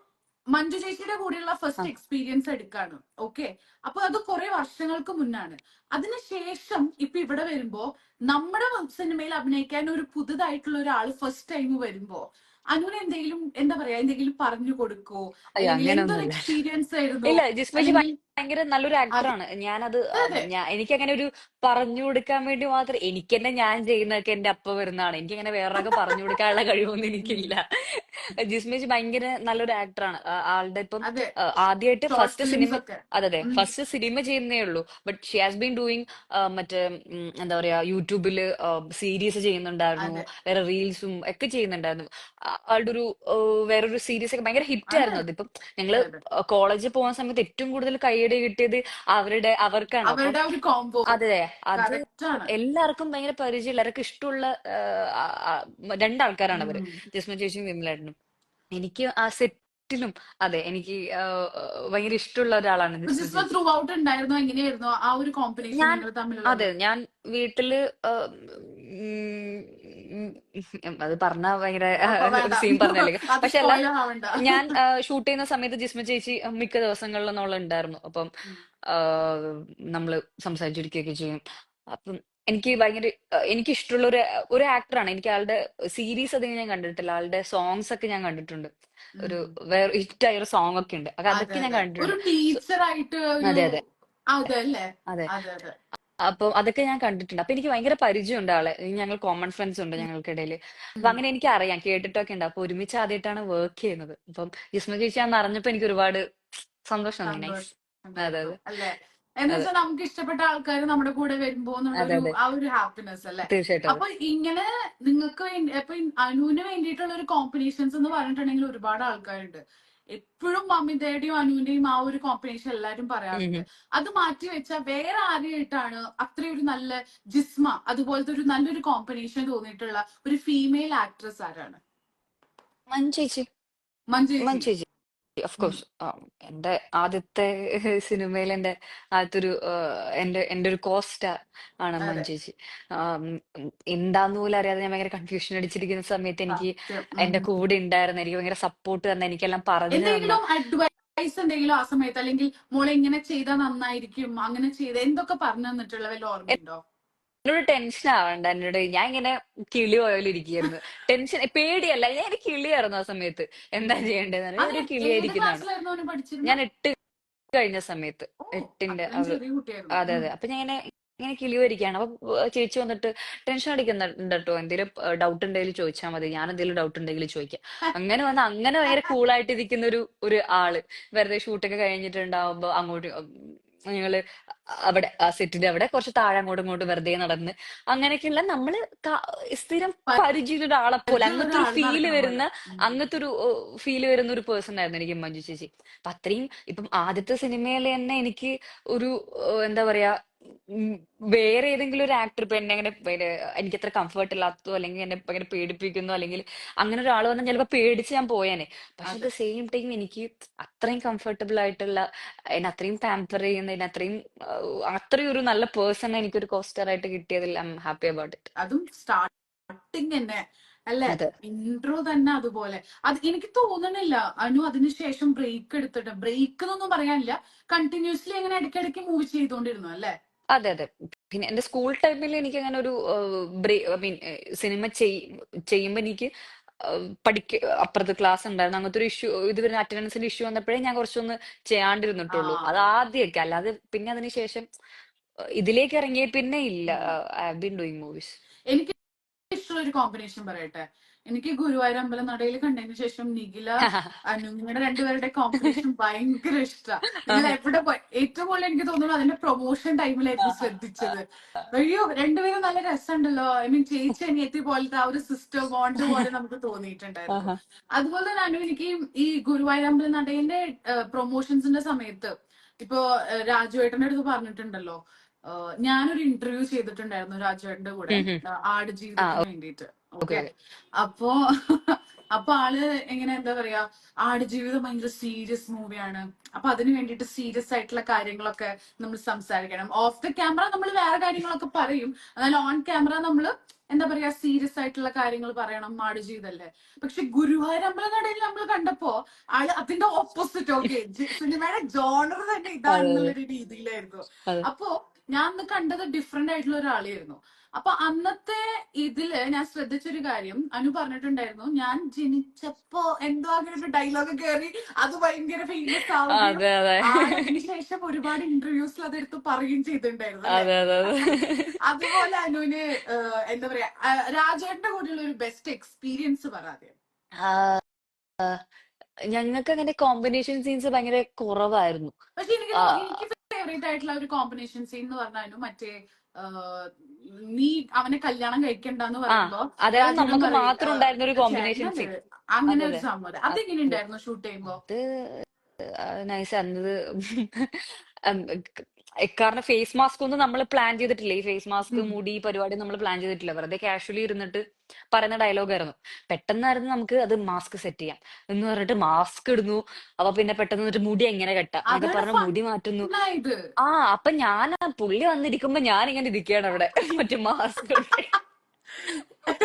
മഞ്ജു ചേച്ചിയുടെ കൂടെയുള്ള ഫസ്റ്റ് എക്സ്പീരിയൻസ് എടുക്കാണ്. ഓക്കെ അപ്പൊ അത് കുറെ വർഷങ്ങൾക്ക് മുന്നാണ്. അതിനുശേഷം ഇപ്പൊ ഇവിടെ വരുമ്പോ നമ്മുടെ സിനിമയിൽ അഭിനയിക്കാൻ ഒരു പുതുതായിട്ടുള്ള ഒരാൾ ഫസ്റ്റ് ടൈം വരുമ്പോ അനുവിന് എന്തെങ്കിലും എന്താ പറയാ എന്തെങ്കിലും പറഞ്ഞു കൊടുക്കോ? എന്തൊരു എക്സ്പീരിയൻസ് ആയിരുന്നു? ഭയങ്കര നല്ലൊരു ആക്ടറാണ് ഞാനത് എനിക്ക് അങ്ങനെ ഒരു പറഞ്ഞു കൊടുക്കാൻ വേണ്ടി മാത്രം എനിക്ക് തന്നെ ഞാൻ ചെയ്യുന്നതൊക്കെ എന്റെ അപ്പ വരുന്നതാണ്. എനിക്ക് അങ്ങനെ വേറൊരാൾക്ക് പറഞ്ഞു കൊടുക്കാനുള്ള കഴിവൊന്നും എനിക്കില്ല. ജിസ്മേജി ഭയങ്കര നല്ലൊരു ആക്ടറാണ് ആളുടെ ഇപ്പം ആദ്യമായിട്ട് ഫസ്റ്റ് സിനിമ അതെ അതെ. ഫസ്റ്റ് സിനിമ ചെയ്യുന്നേ ഉള്ളൂ. But she has been doing മറ്റേ എന്താ പറയാ യൂട്യൂബിൽ സീരീസ് ചെയ്യുന്നുണ്ടായിരുന്നു. വേറെ റീൽസും ഒക്കെ ചെയ്യുന്നുണ്ടായിരുന്നു. ആളുടെ ഒരു വേറൊരു സീരീസ് ഒക്കെ ഭയങ്കര ഹിറ്റ് ആയിരുന്നു. അതിപ്പം ഞങ്ങൾ കോളേജിൽ പോകുന്ന സമയത്ത് ഏറ്റവും കൂടുതൽ കൈയടി കിട്ടിയത് അവരുടെ അവർക്കാണ്. അവരുടെ ഒരു കോംബോ അതെ അത്. എല്ലാവർക്കും ഭയങ്കര പരിചയം എല്ലാവർക്കും ഇഷ്ടമുള്ള രണ്ടാൾക്കാരാണ് അവർ. ജസ്മ ചേച്ചിയും വിമലേട്ടനും എനിക്ക് ആ സെറ്റ് ും അതെ എനിക്ക് ഭയങ്കര ഇഷ്ടമുള്ള ഒരാളാണ് ത്രൂ ഔട്ട് ഉണ്ടായിരുന്നോ? എങ്ങനെയായിരുന്നു ആ ഒരു കോമ്പിനേഷൻ അതെ ഞാൻ വീട്ടിൽ അത് പറഞ്ഞ ഭയങ്കര സീൻ പറഞ്ഞല്ലേ പക്ഷെ അല്ല ഞാൻ ഷൂട്ട് ചെയ്യുന്ന സമയത്ത് ജിസ്മ ചേച്ചി മിക്ക ദിവസങ്ങളിലും നമ്മൾ ഉണ്ടായിരുന്നു അപ്പം. നമ്മൾ സംസാരിച്ചിരിക്കുകയൊക്കെ ചെയ്യും. അപ്പം എനിക്ക് ഭയങ്കര എനിക്ക് ഇഷ്ടമുള്ള ഒരു ഒരു ആക്ടറാണ് എനിക്ക് ആളുടെ സീരീസ് അധികം ഞാൻ കണ്ടിട്ടില്ല. ആളുടെ സോങ്സ് ഒക്കെ ഞാൻ കണ്ടിട്ടുണ്ട്. ഒരു. വേറെ ഹിറ്റായ ഒരു സോങ് ഒക്കെ ഉണ്ട്. അതൊക്കെ ഞാൻ കണ്ടിട്ടുണ്ട്. അതെ. അതെ അതെ. അപ്പൊ അതൊക്കെ ഞാൻ കണ്ടിട്ടുണ്ട്. അപ്പൊ എനിക്ക് ഭയങ്കര പരിചയമുണ്ട് ആളെ. ഞങ്ങൾ കോമൺ ഫ്രണ്ട്സ് ഉണ്ട്. ഞങ്ങൾക്കിടയിൽ. അപ്പൊ അങ്ങനെ എനിക്ക് അറിയാം. കേട്ടിട്ടൊക്കെ ഉണ്ട്. അപ്പൊ ഒരുമിച്ച് ആദ്യമായിട്ടാണ് വർക്ക് ചെയ്യുന്നത്. അപ്പം ജിസ്മ ചേച്ചി ഞാൻ അറിഞ്ഞപ്പോ എനിക്ക് ഒരുപാട് സന്തോഷം നൈസ് അതെ അതെ. അല്ലേ? എന്ന് നമുക്ക് ഇഷ്ടപ്പെട്ട ആൾക്കാർ നമ്മുടെ കൂടെ വരുമ്പോ ആ ഒരു ഹാപ്പിനെസ് അല്ലേ? അപ്പൊ ഇങ്ങനെ നിങ്ങൾക്ക് വേണ്ടി അപ്പൊ അനുവിന് വേണ്ടിയിട്ടുള്ള ഒരു കോമ്പിനേഷൻസ് എന്ന് പറഞ്ഞിട്ടുണ്ടെങ്കിൽ ഒരുപാട് ആൾക്കാരുണ്ട്. എപ്പോഴും മമിതയുടെയും അനുവിന്റെയും ആ ഒരു കോമ്പിനേഷൻ എല്ലാരും പറയാറുണ്ട്. അത് മാറ്റി വെച്ചാൽ വേറെ ആരെയായിട്ടാണ് അത്രയൊരു നല്ല ജിസ്മ അതുപോലത്തെ ഒരു നല്ലൊരു കോമ്പിനേഷൻ തോന്നിയിട്ടുള്ള ഒരു ഫീമെയിൽ ആക്ട്രസ് ആരാണ്? മഞ്ജു ചേച്ചി ഓഫ്. കോഴ്സ് എന്റെ ആദ്യത്തെ [LAUGHS] സിനിമയിൽ എന്റെ ആദ്യത്തെ ഒരു എന്റെ എന്റെ ഒരു കോസ്റ്റ് ആണ് മഞ്ചേച്ചി ചേച്ചി. ആം, എന്താന്ന് പോലും അറിയാതെ ഞാൻ ഭയങ്കര കൺഫ്യൂഷൻ അടിച്ചിരിക്കുന്ന സമയത്ത് എനിക്ക് എന്റെ. കൂടെ ഉണ്ടായിരുന്ന. എനിക്ക് ഭയങ്കര സപ്പോർട്ട് തന്ന. എനിക്കെല്ലാം പറഞ്ഞു തന്ന. എന്തെങ്കിലും അഡ്വൈസ് എന്തെങ്കിലും ആ സമയത്ത്? അല്ലെങ്കിൽ മോളെ ഇങ്ങനെ ചെയ്താൽ നന്നായിരിക്കും. അങ്ങനെ ചെയ്ത എന്തൊക്കെ പറഞ്ഞു തന്നിട്ടുള്ള വല്ല ഓർമ്മയുണ്ടോ? എന്നോട് ടെൻഷൻ ആവണ്ട എന്നോട്. ഞാൻ ഇങ്ങനെ കിളി പോയാലിരിക്കുന്നു ടെൻഷൻ പേടിയല്ല. ഞാൻ ഒരു കിളിയായിരുന്നു ആ സമയത്ത്. എന്താ ചെയ്യേണ്ടത് ഒരു കിളിയായിരിക്കുന്നതാണ് ഞാൻ എട്ട് കഴിഞ്ഞ സമയത്ത്. എട്ടിന്റെ അതെ അതെ. അപ്പൊ ഞാൻ ഇങ്ങനെ ഇങ്ങനെ കിളിവരികയാണ് അപ്പൊ ചേച്ചി വന്നിട്ട് ടെൻഷൻ അടിക്കുന്നുണ്ട് കേട്ടോ എന്തെങ്കിലും ഡൗട്ട് ഉണ്ടെങ്കിൽ ചോദിച്ചാൽ മതി. ഞാൻ എന്തെങ്കിലും ഡൗട്ട് ഉണ്ടെങ്കിൽ ചോദിക്കാം. അങ്ങനെ വന്ന് അങ്ങനെ ഭയങ്കര കൂളായിട്ട് ഇരിക്കുന്ന ഒരു ഒരു ആൾ. വെറുതെ ഷൂട്ടൊക്കെ കഴിഞ്ഞിട്ടുണ്ടാവുമ്പോ അങ്ങോട്ട് ഞങ്ങൾ അവിടെ ആ സെറ്റിന്റെ അവിടെ കുറച്ച് താഴെ അങ്ങോട്ടും ഇങ്ങോട്ടും വെറുതെ നടന്ന് അങ്ങനെയൊക്കെയുള്ള നമ്മൾ സ്ഥിരം പരിചയമുള്ള ഒരാളെ പോലെ അങ്ങനത്തെ ഒരു ഫീൽ വരുന്ന. അങ്ങനത്തെ ഒരു ഫീൽ വരുന്ന ഒരു പേഴ്സൺ ആയിരുന്നു എനിക്ക് മഞ്ജു ചേച്ചി അപ്പൊ അത്രയും ഇപ്പം ആദ്യത്തെ സിനിമയിൽ തന്നെ എനിക്ക് ഒരു എന്താ പറയാ വേറെ ഏതെങ്കിലും ഒരു ആക്ടർ ഇപ്പൊ എന്നെ അങ്ങനെ എനിക്ക് അത്ര കംഫർട്ട് ഇല്ലാത്തോ അല്ലെങ്കിൽ എന്നെ ഭയങ്കര പേടിപ്പിക്കുന്നു അല്ലെങ്കിൽ അങ്ങനെ ഒരാൾ വന്നാൽ ചിലപ്പോൾ പേടിച്ച് ഞാൻ പോയേനെ. പക്ഷെ അറ്റ് ദ സെയിം ടൈം എനിക്ക് അത്രയും കംഫർട്ടബിൾ ആയിട്ടുള്ള എന്നെ അത്രയും പാമ്പർ ചെയ്യുന്ന എന്നെ അത്രയും അത്രയും ഒരു നല്ല പേഴ്സൺ എനിക്ക് ഒരു കോസ്റ്റർ ആയിട്ട് കിട്ടിയതിൽ I'm happy about it അതും സ്റ്റാർട്ടിങ് തന്നെ. അല്ലെ ഇൻട്രോ തന്നെ അതുപോലെ. അത് എനിക്ക് തോന്നണില്ല. അനു അതിനുശേഷം ബ്രേക്ക് എടുത്തിട്ട് ബ്രേക്ക് എന്നൊന്നും പറയാനില്ല. കണ്ടിന്യൂസ്ലി അങ്ങനെ ഇടയ്ക്കിടയ്ക്ക് മൂവ് ചെയ്തോണ്ടിരുന്നു അല്ലെ? അതെ അതെ പിന്നെ എന്റെ സ്കൂൾ ടൈമിൽ എനിക്ക് അങ്ങനെ ഒരു ഐ മീൻ സിനിമ ചെയ്യുമ്പോൾ എനിക്ക് പഠിക്ക അപ്പുറത്ത് ക്ലാസ് ഉണ്ടായിരുന്നു അങ്ങനത്തെ ഒരു ഇഷ്യൂ ഇത് വരുന്ന അറ്റൻഡൻസിന്റെ ഇഷ്യൂ വന്നപ്പോഴേ ഞാൻ കുറച്ചൊന്ന് ചെയ്യാണ്ടിരുന്നിട്ടുള്ളൂ അത് ആദ്യമൊക്കെ അല്ലാതെ പിന്നെ അതിനുശേഷം ശേഷം ഇതിലേക്ക് ഇറങ്ങിയ പിന്നെ ഇല്ല I I been doing movies എനിക്ക് ഇഷ്ടമുള്ള ഒരു കോമ്പിനേഷൻ പറയട്ടെ എനിക്ക് ഗുരുവായൂർ അമ്പലം നടയിൽ കണ്ടതിന് ശേഷം നിഖില [LAUGHS] അനുങ്ങളുടെ നിങ്ങളുടെ രണ്ടുപേരുടെ കോമ്പറ്റീഷൻ ഭയങ്കര ഇഷ്ടമാണ് എവിടെ പോയി? ഏറ്റവും കൂടുതൽ എനിക്ക് തോന്നുന്നു അതിന്റെ പ്രൊമോഷൻ ടൈമിലായിരുന്നു ശ്രദ്ധിച്ചത്. അയ്യോ രണ്ടുപേരും നല്ല രസമുണ്ടല്ലോ. ഐ മീൻ ചേച്ചി അനിയത്തി പോലത്തെ ആ ഒരു സിസ്റ്റർ ബോണ്ട് പോലെ നമുക്ക് തോന്നിയിട്ടുണ്ടായിരുന്നു. അതുപോലെ തന്നെ അനു എനിക്ക് ഈ ഗുരുവായൂർ അമ്പലം നടയിലെ പ്രൊമോഷൻസിന്റെ സമയത്ത് ഇപ്പോ രാജുവേട്ടന്റെ അടുത്ത് പറഞ്ഞിട്ടുണ്ടല്ലോ. ഞാനൊരു ഇന്റർവ്യൂ ചെയ്തിട്ടുണ്ടായിരുന്നു രാജുവേട്ടന്റെ കൂടെ ആട് ജീവിതത്തിന് വേണ്ടിയിട്ട്. ഓക്കെ. അപ്പോ [LAUGHS] അപ്പൊ ആൾ എങ്ങനെ എന്താ പറയാ ആടുജീവിതം ഭയങ്കര സീരിയസ് മൂവിയാണ് അപ്പൊ അതിന് വേണ്ടിട്ട് സീരിയസ് ആയിട്ടുള്ള കാര്യങ്ങളൊക്കെ നമ്മൾ സംസാരിക്കണം. ഓഫ് ദ ക്യാമറ നമ്മൾ വേറെ കാര്യങ്ങളൊക്കെ പറയും. എന്നാൽ ഓൺ ക്യാമറ നമ്മൾ എന്താ പറയാ സീരിയസ് ആയിട്ടുള്ള കാര്യങ്ങൾ പറയണം. ആട് ജീവിതല്ലേ. പക്ഷെ ഗുരുവായൂരമ്പലനടയിൽ നമ്മൾ കണ്ടപ്പോ ആൾ അതിന്റെ ഓപ്പോസിറ്റ് ഓക്കെ സിനിമയുടെ ജോണർ തന്നെ ഇതാണെന്നുള്ള രീതിയിലായിരുന്നു. അപ്പോ ഞാൻ അന്ന് കണ്ടത് ഡിഫറെന്റ് ആയിട്ടുള്ള ഒരാളായിരുന്നു. അപ്പൊ അന്നത്തെ ഇതിൽ ഞാൻ ശ്രദ്ധിച്ചൊരു കാര്യം. അനു പറഞ്ഞിട്ടുണ്ടായിരുന്നു ഞാൻ ജനിച്ചപ്പോ എന്തോ അങ്ങനെ ഒരു ഡയലോഗ് കയറി അത് ഭയങ്കര ഫേമസ് ആവുകയും അതെ അതെ. ആൾ അതിനുശേഷം ഒരുപാട് ഇന്റർവ്യൂസിൽ അതെടുത്ത് പറയുകയും ചെയ്തിട്ടുണ്ടായിരുന്നു അതെ അതെ അതെ. അതുപോലെ അനുവിന് എന്താ പറയാ രാജേട്ടന്റെ കൂടെയുള്ള ഒരു ബെസ്റ്റ് എക്സ്പീരിയൻസ് പറയാതെ ഞങ്ങൾക്ക് അങ്ങനെ കോമ്പിനേഷൻ സീൻസ് ഭയങ്കര കുറവായിരുന്നു. പക്ഷെ എനിക്ക് എനിക്ക് ഫേവറേറ്റ് ആയിട്ടുള്ള ഒരു കോമ്പിനേഷൻ സീൻ എന്ന് പറഞ്ഞാലും മറ്റേ നീ അവനെ കല്യാണം കഴിക്കണ്ടെന്ന് പറയുമ്പോ നമുക്ക് മാത്രം ഉണ്ടായിരുന്ന ഒരു കോമ്പിനേഷൻ? അങ്ങനെ ഒരു സംഭവം അതെങ്ങനെ ഉണ്ടായിരുന്നു ഷൂട്ട് ചെയ്യുമ്പോ? നൈസ് അന്നത് കാരണം ഫേസ് മാസ്ക് ഒന്നും നമ്മൾ പ്ലാൻ ചെയ്തിട്ടില്ല? ഈ ഫേസ് മാസ്ക് മുടി പരിപാടി നമ്മൾ പ്ലാൻ ചെയ്തിട്ടില്ല. വെറുതെ കാഷ്വലി ഇരുന്നിട്ട് പറയുന്ന ഡയലോഗ് ആയിരുന്നു. പെട്ടെന്നായിരുന്നു നമുക്ക് അത് മാസ്ക് സെറ്റ് ചെയ്യാം. എന്ന് പറഞ്ഞിട്ട് മാസ്ക് ഇടുന്നു. അപ്പൊ പിന്നെ പെട്ടെന്ന് എന്നിട്ട് മുടി എങ്ങനെ കെട്ടാം? എന്നൊക്കെ പറഞ്ഞ മുടി മാറ്റുന്നു. ആ അപ്പൊ ഞാൻ പുള്ളി വന്നിരിക്കുമ്പോ ഞാൻ ഇങ്ങനെ ഇരിക്കുകയാണ് അവിടെ. മറ്റേ മാസ്ക്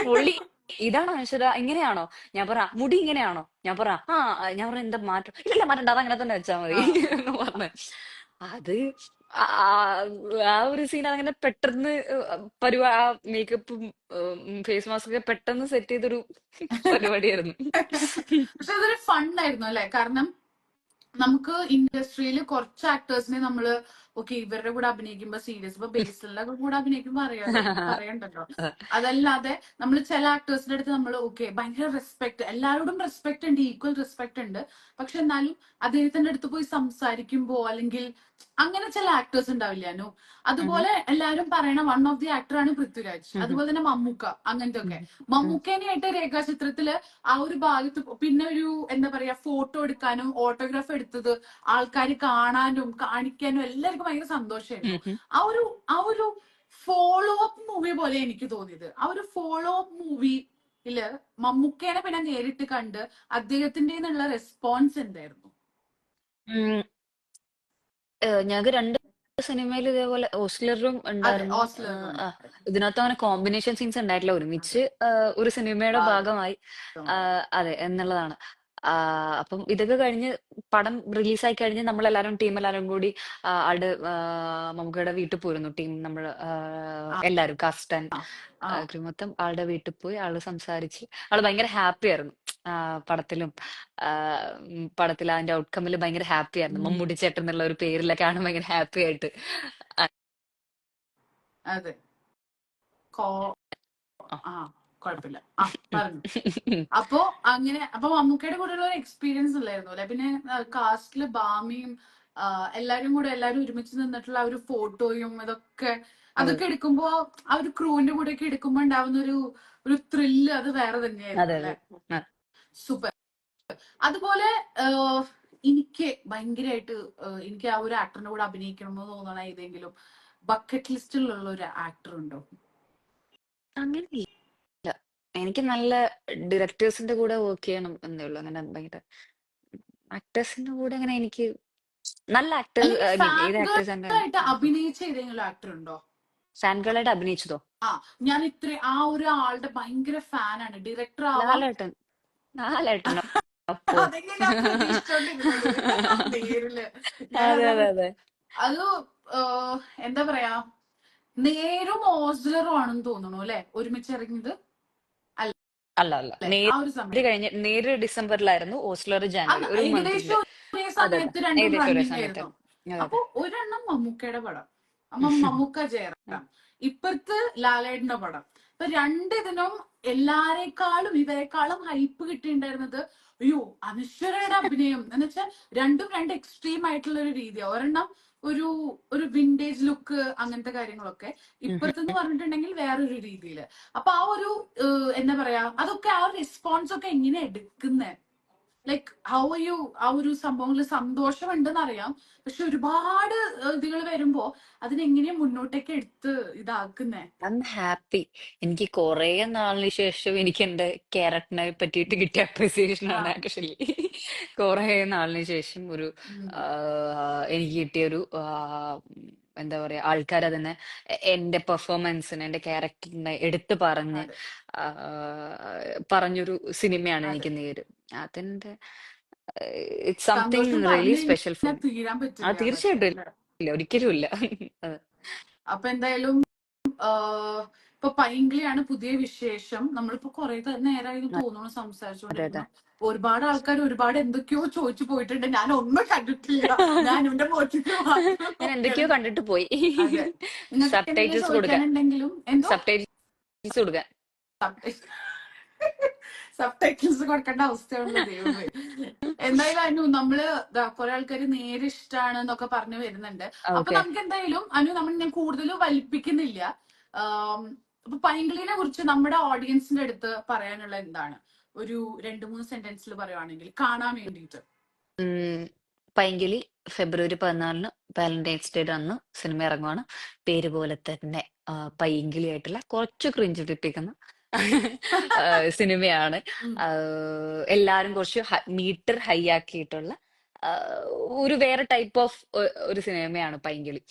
പുള്ളി ഇതാണോ അനശ്വര? ഇങ്ങനെയാണോ? ഞാൻ പറ മുടി ഇങ്ങനെയാണോ? ഞാൻ പറ ആ ഞാൻ പറഞ്ഞ എന്താ മാറ്റം? ഇല്ല മാറ്റണ്ട അങ്ങനെ തന്നെ വെച്ചാ മതി. എന്ന് പറഞ്ഞു. അത് ആ ആ ഒരു സീൻ അങ്ങനെ പെട്ടെന്ന് പരിപാ ആ മേക്കപ്പും ഫേസ് മാസ്ക് ഒക്കെ പെട്ടെന്ന് സെറ്റ് ചെയ്തൊരു പരിപാടിയായിരുന്നു. പക്ഷെ അതൊരു ഫണ്ടായിരുന്നു അല്ലെ? കാരണം നമുക്ക് ഇൻഡസ്ട്രിയിൽ കുറച്ച് ആക്ടേഴ്സിനെ നമ്മൾ ഓക്കെ ഇവരുടെ കൂടെ അഭിനയിക്കുമ്പോ സീരിയസ് ഇപ്പൊ ബേസിലെ കൂടെ അഭിനയിക്കുമ്പോ അറിയാം [LAUGHS] പറയണ്ടല്ലോ. അതല്ലാതെ നമ്മൾ ചില ആക്ടേഴ്സിന്റെ അടുത്ത് നമ്മൾ ഓക്കെ ഭയങ്കര റെസ്പെക്ട് എല്ലാവരോടും റെസ്പെക്ട് ഉണ്ട് ഈക്വൽ റെസ്പെക്ട് ഉണ്ട്. പക്ഷെ എന്നാലും അദ്ദേഹത്തിന്റെ അടുത്ത് പോയി സംസാരിക്കുമ്പോ അല്ലെങ്കിൽ അങ്ങനെ ചില ആക്ടേഴ്സ് ഉണ്ടാവില്ലാനു അതുപോലെ എല്ലാവരും പറയണ വൺ ഓഫ് ദി ആക്ടർ ആണ് പൃഥ്വിരാജ്. അതുപോലെ തന്നെ മമ്മൂക്ക അങ്ങനത്തെ ഒക്കെ മമ്മൂക്കേനെയായിട്ട് രേഖാചിത്രത്തിൽ ആ ഒരു ഭാഗത്ത് പിന്നെ ഒരു എന്താ പറയാ ഫോട്ടോ എടുക്കാനും ഓട്ടോഗ്രാഫ് എടുത്തത് ആൾക്കാർ കാണാനും കാണിക്കാനും എല്ലാവർക്കും ഭയങ്കര സന്തോഷമായിരുന്നു ആ ഒരു ആ ഒരു ഫോളോ അപ്പ് മൂവി പോലെ എനിക്ക് തോന്നിയത്. ആ ഒരു ഫോളോ അപ്പ് മൂവിയിൽ മമ്മൂക്കേനെ പിന്നെ നേരിട്ട് കണ്ട് അദ്ദേഹത്തിന്റെ നിന്നുള്ള റെസ്പോൺസ് എന്തായിരുന്നു ഞങ്ങൾക്ക് രണ്ട് സിനിമയിൽ ഇതേപോലെ ഓസ്ലറും ഉണ്ടായിരുന്നു. ഇതിനകത്ത് അങ്ങനെ കോമ്പിനേഷൻ സീൻസ് ഉണ്ടായിട്ടില്ല. ഒരുമിച്ച് ഒരു സിനിമയുടെ ഭാഗമായി. അതെ എന്നുള്ളതാണ്. അപ്പം ഇതൊക്കെ കഴിഞ്ഞ് പടം റിലീസായി കഴിഞ്ഞ് നമ്മളെല്ലാരും ടീം എല്ലാരും കൂടി ആട് മമ്മൂക്കയുടെ വീട്ടിൽ പോയിരുന്നു. ടീം നമ്മൾ എല്ലാരും കാസ്റ്റ് ആൻഡ് ക്രൂ മൊത്തം ആളുടെ വീട്ടിൽ പോയി ആൾ സംസാരിച്ച് ആൾ ഭയങ്കര ഹാപ്പി ആയിരുന്നു. പടത്തിലും പടത്തിൽ അതിന്റെ ഔട്ട്കമ്മിൽ ഭയങ്കര ഹാപ്പി ആയിരുന്നു. മമ്മൂടി ചേട്ടൻ എന്നുള്ള ഒരു പേരിലൊക്കെ ആണ് ഭയങ്കര ഹാപ്പി ആയിട്ട്. അതെ. കുഴപ്പമില്ല. ആ പറഞ്ഞു. അപ്പോ അങ്ങനെ അപ്പൊ മമ്മൂക്കയുടെ കൂടെയുള്ള ഒരു എക്സ്പീരിയൻസ് ഉണ്ടായിരുന്നു. അല്ലെ പിന്നെ കാസ്റ്റിൽ ബാമിയും എല്ലാരും കൂടെ എല്ലാരും ഒരുമിച്ച് നിന്നിട്ടുള്ള ആ ഒരു ഫോട്ടോയും ഇതൊക്കെ അതൊക്കെ എടുക്കുമ്പോ ആ ഒരു ക്രൂവിന്റെ കൂടെ ഒക്കെ എടുക്കുമ്പോ ഉണ്ടാവുന്ന ഒരു ഒരു ത്രില്ല് അത് വേറെ തന്നെയായിരുന്നു. സൂപ്പർ അതുപോലെ എനിക്ക് ഭയങ്കരമായിട്ട് എനിക്ക് ആ ഒരു ആക്ടറിന്റെ കൂടെ അഭിനയിക്കണം എന്ന് തോന്നണ ഏതെങ്കിലും ബക്കറ്റ് ലിസ്റ്റിലുള്ള ഒരു ആക്ടർ ഉണ്ടോ? അങ്ങനെ എനിക്ക് നല്ല ഡയറക്ടേഴ്സിന്റെ കൂടെ വർക്ക് ചെയ്യണം എന്നേ ഉള്ളൂ. അങ്ങനെ ഭയങ്കര ആക്ടേഴ്സിന്റെ കൂടെ അങ്ങനെ എനിക്ക് നല്ല ആക്ടേഴ്സ് അല്ലെങ്കിൽ ഐ മീൻ ഏത് ഫാൻ ആക്ടേഴ്സ് ആയിട്ട് അഭിനയിച്ച ഏതെങ്കിലും ആക്ടർ ഉണ്ടോ? ഫാൻകളായിട്ട് അഭിനയിച്ചതോ? ആ ഞാൻ ഇത്ര ആ ഒരു ആളുടെ ഭയങ്കര ഫാനാണ് ഡയറക്ടർ ആവാം ലാലേട്ടൻ. ലാലേട്ടൻ അപ്പോ. അതെങ്ങനെ ഞാൻ പ്രതീക്ഷിച്ചോണ്ടിരുന്നത്? നേരിൽ ഞാൻ അതെ അതാ അതെ. അതെ അത് എന്താ പറയാ നേരും ഓസ്ലറും ആണെന്ന് തോന്നുന്നു അല്ലെ? ഒരുമിച്ച് ഇറങ്ങിയത്? അല്ല അല്ല. നേരി കഴിഞ്ഞ് നേര് ഡിസംബറിലായിരുന്നു ഓസ്ലർ ജാനുവരി ഒരു ഏകദേശം മന്തിന്റെ അതെ അതെ. സമയത്ത് രണ്ടും ഏകദേശം ഒരേ റണ്ണിങ് സമയത്ത്. ആയിരുന്നു. അതെ അപ്പൊ അതെ ഒരെണ്ണം മമ്മൂക്കയുടെ പടം. അമ്മ മമ്മൂക്ക ജയറാം. ഇപ്പുറത്ത് ലാലേട്ടന്റെ പടം. ഇപ്പൊ രണ്ടിതിനും എല്ലാരെക്കാളും ഇവരെക്കാളും ഹൈപ്പ് കിട്ടിയിട്ടുണ്ടായിരുന്നത് അയ്യോ അനശ്വരയുടെ അഭിനയം. എന്ന് വെച്ചാൽ രണ്ടും രണ്ട് എക്സ്ട്രീം ആയിട്ടുള്ള ഒരു രീതിയാണ് ഒരെണ്ണം ഒരു ഒരു വിന്റേജ് ലുക്ക് അങ്ങനത്തെ കാര്യങ്ങളൊക്കെ ഇപ്പോഴത്തെന്ന് പറഞ്ഞിട്ടുണ്ടെങ്കിൽ വേറൊരു രീതിയിൽ അപ്പൊ ആ ഒരു എന്താ പറയാ അതൊക്കെ ആ ഒരു റെസ്പോൺസ് ഒക്കെ എങ്ങനെ എടുക്കുന്നേ? ലൈക്ക് ഹൗ ആർ യു ആ ഒരു സംഭവങ്ങളിൽ സന്തോഷമുണ്ടെന്ന് അറിയാം പക്ഷെ ഒരുപാട് ഇതുകൾ വരുമ്പോ അതിനെങ്ങനെയാ മുന്നോട്ടേക്ക് എടുത്ത് ഇതാക്കുന്നേ? ഐ ഹാപ്പി എനിക്ക് കുറെ നാളിന് ശേഷം എനിക്ക് എന്റെ ക്യാരക്ടറിനെ പറ്റിയിട്ട് കിട്ടിയ അപ്രിസിയേഷൻ ആണ് ആക്ച്വലി കുറെ നാളിന് ശേഷം ഒരു ഉം. ആ, എനിക്ക് കിട്ടിയ ഒരു എന്താ പറയാ ആൾക്കാർ അതിനെ എന്റെ പെർഫോമൻസിനെ എന്റെ ക്യാരക്ടറിനെ എടുത്തു പറഞ്ഞ് പറഞ്ഞൊരു സിനിമയാണ് എനിക്ക് നേര് അതിന്റെ it's something really special for ആ തീർച്ചയായിട്ടും ഇല്ല. ഒരിക്കലും ഇല്ല. അപ്പൊ എന്തായാലും ഇപ്പൊ പൈങ്കിളിയാണ് പുതിയ വിശേഷം. നമ്മളിപ്പോ കുറെ നേരമായി തോന്നുന്നു അതെ ഒരുപാട് ആൾക്കാർ ഒരുപാട് എന്തൊക്കെയോ ചോദിച്ചു പോയിട്ടുണ്ട്. ഞാൻ ഒന്നും കണ്ടിട്ടില്ല. ഞാൻ എന്റെ ഞാൻ എന്തൊക്കെയോ കണ്ടിട്ട് പോയി. സബ്ടൈറ്റിൽസ് കൊടുക്കാനുണ്ടെങ്കിലും കൊടുക്കാൻ. സബ് ടൈറ്റിൽസ് കൊടുക്കേണ്ട അവസ്ഥയുള്ള ദൈവമേ. എന്തായാലും അനു നമ്മൾ കുറെ ആൾക്കാർ നേരെ ഇഷ്ടമാണ് എന്നൊക്കെ പറഞ്ഞു വരുന്നുണ്ട്. അപ്പൊ നമുക്ക് എന്തായാലും അനു നമ്മൾ ഞാൻ കൂടുതൽ വലിപ്പിക്കുന്നില്ല. അപ്പൊ പൈങ്കിളിനെ കുറിച്ച് നമ്മുടെ ഓഡിയൻസിന്റെ അടുത്ത് പറയാനുള്ള എന്താണ്? ഒരു രണ്ട് മൂന്ന് സെന്റൻസിൽ പറയുവാണെങ്കിൽ കാണാൻ വേണ്ടിയിട്ട്. പൈങ്കിളി ഫെബ്രുവരി പതിനാലിന് വാലന്റൈൻസ് ഡേ അന്ന് സിനിമ ഇറങ്ങുവാണ്. പേര് പോലെ തന്നെ പൈങ്കിളി ആയിട്ടുള്ള കുറച്ച് ക്രിഞ്ച് പിടിപ്പിക്കുന്ന സിനിമയാണ്. എല്ലാരും കുറച്ച് മീറ്റർ ഹൈ ആക്കിയിട്ടുള്ള ഒരു വേറെ ടൈപ്പ് ഓഫ് ഒരു സിനിമയാണ് പൈങ്കിളി.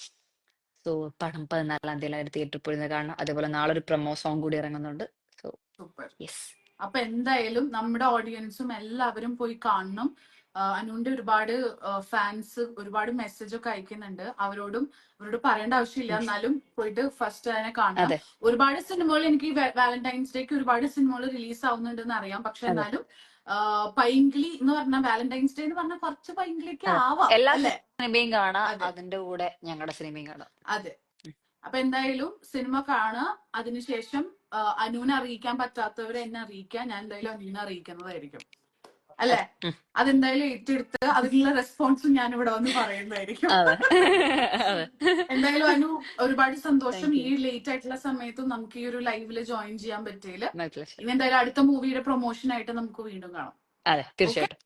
സോ പടം പതിനാലാം തീയതി തിയേറ്ററിൽ പോയി കാണണം. അതേപോലെ നാളെ ഒരു പ്രൊമോ സോങ് കൂടി ഇറങ്ങുന്നുണ്ട്. സോ യെസ് അപ്പൊ എന്തായാലും നമ്മുടെ ഓഡിയൻസും എല്ലാവരും പോയി കാണണം. അനുവിന്റെ ഒരുപാട് ഫാൻസ് ഒരുപാട് മെസ്സേജ് ഒക്കെ അയക്കുന്നുണ്ട്. അവരോടും അവരോട് പറയേണ്ട ആവശ്യമില്ല. എന്നാലും പോയിട്ട് ഫസ്റ്റ് തന്നെ കാണാം ഒരുപാട് സിനിമകൾ എനിക്ക് വാലന്റൈൻസ് ഡേക്ക് ഒരുപാട് സിനിമകൾ റിലീസ് ആവുന്നുണ്ടെന്ന് അറിയാം. പക്ഷെ എന്നാലും പൈങ്കിളി എന്ന് പറഞ്ഞ വാലന്റൈൻസ് ഡേ എന്ന് പറഞ്ഞാൽ കുറച്ച് പൈങ്കിളിക്ക് ആവാം എല്ലാ സിനിമയും കാണാം അതെ. അതിന്റെ കൂടെ ഞങ്ങളുടെ സിനിമയും കാണാം. അതെ. അപ്പൊ എന്തായാലും സിനിമ കാണുക അതിനുശേഷം അനുവിനെ അറിയിക്കാൻ പറ്റാത്തവരെ എന്നെ അറിയിക്കാൻ ഞാൻ എന്തായാലും അനുവിനെ അറിയിക്കുന്നതായിരിക്കും. അല്ലെ. അതെന്തായാലും ഏറ്റെടുത്ത് അതിനുള്ള റെസ്പോൺസ് ഞാൻ ഇവിടെ വന്ന് പറയുന്നതായിരിക്കും. എന്തായാലും അനു ഒരുപാട് സന്തോഷം. ഈ ലേറ്റ് ആയിട്ടുള്ള സമയത്തും നമുക്ക് ഈ ഒരു ലൈവിൽ ജോയിൻ ചെയ്യാൻ പറ്റിയില്ല ഇനി എന്തായാലും അടുത്ത മൂവിയുടെ പ്രൊമോഷൻ ആയിട്ട് നമുക്ക് വീണ്ടും കാണാം. അതെ. തീർച്ചയായിട്ടും.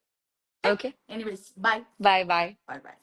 Okay anyways bye bye bye bye bye